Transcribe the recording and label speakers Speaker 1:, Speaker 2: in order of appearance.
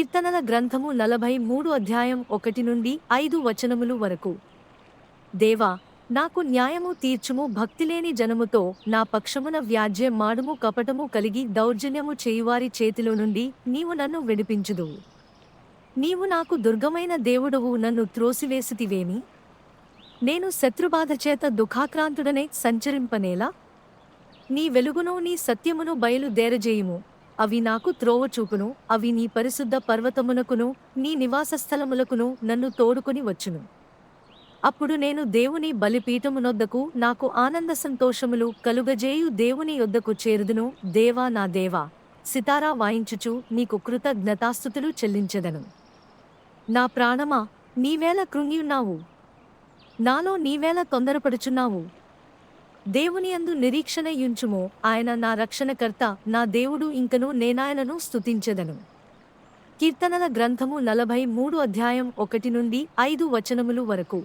Speaker 1: కీర్తనల గ్రంథము నలభై మూడు అధ్యాయం ఒకటి నుండి ఐదు వచనములు వరకు. దేవా నాకు న్యాయము తీర్చుము భక్తిలేని జనముతో నా పక్షమున వ్యాజ్య మాడుము కపటము కలిగి దౌర్జన్యము చేయువారి చేతిలో నుండి నీవు నన్ను విడిపించుదు నీవు నాకు దుర్గమైన దేవుడవు నన్ను త్రోసివేసితివేమి? నేను శత్రుబాధ చేత దుఃఖాక్రాంతుడనే సంచరింపనేలా? నీ వెలుగును నీ సత్యమును బయలుదేరజేయుము. అవి నాకు త్రోవ చూపును అవి నీ పరిశుద్ధ పర్వతమునకును నీ నివాస స్థలములకును నన్ను తోడుకొని వచ్చును. అప్పుడు నేను దేవుని బలిపీఠమునొద్దకు నాకు ఆనంద సంతోషములు కలుగజేయు దేవుని యొద్దకు చేరుదును దేవా నా దేవా. సితారా వాయించుచు నీకు కృతజ్ఞతాస్థుతులు చెల్లించెదను. నా ప్రాణమా నీవేళ కృంగియున్నావు? నాలో నీవేళ తొందరపడుచున్నావు? దేవుని అందు నిరీక్షణ యుంచుము. ఆయన నా రక్షణకర్త నా దేవుడు ఇంకను నేనాయనను స్తుతించెదను. కీర్తనల గ్రంథము నలభై మూడు అధ్యాయం ఒకటి నుండి ఐదు వచనములు వరకు.